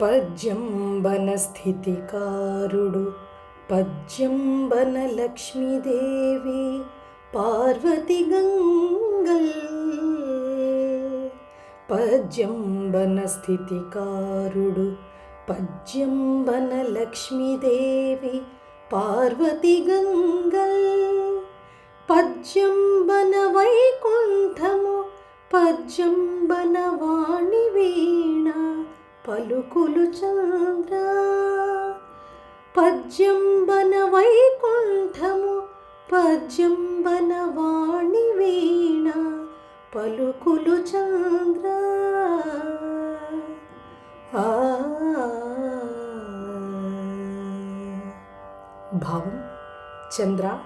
పద్యంబన స్థితికారుడు పద్యంబన లక్ష్మీదేవి పార్వతి గంగల్ పద్యంబన స్థితికారుడు పద్యంబన లక్ష్మీదేవి పార్వతి గంగల్ పద్యంబన వైకుంఠము పద్యంబన వాణివే పలుకులు చంద్ర. పద్యంబన వైకుంఠము పద్యంబన వాణి వీణ. పలుకులు చంద్ర. ఆ. భావం చంద్ర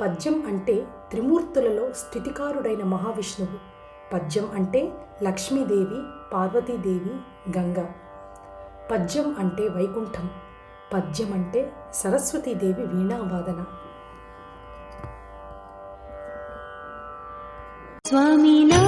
పద్యం అంటే త్రిమూర్తులలో స్థితికారుడైన మహావిష్ణువు. పద్యం అంటే లక్ష్మీదేవి పార్వతీదేవి గంగ. పద్యం అంటే వైకుంఠం. పద్యం అంటే సరస్వతీదేవి వీణావాదన. స్వామినా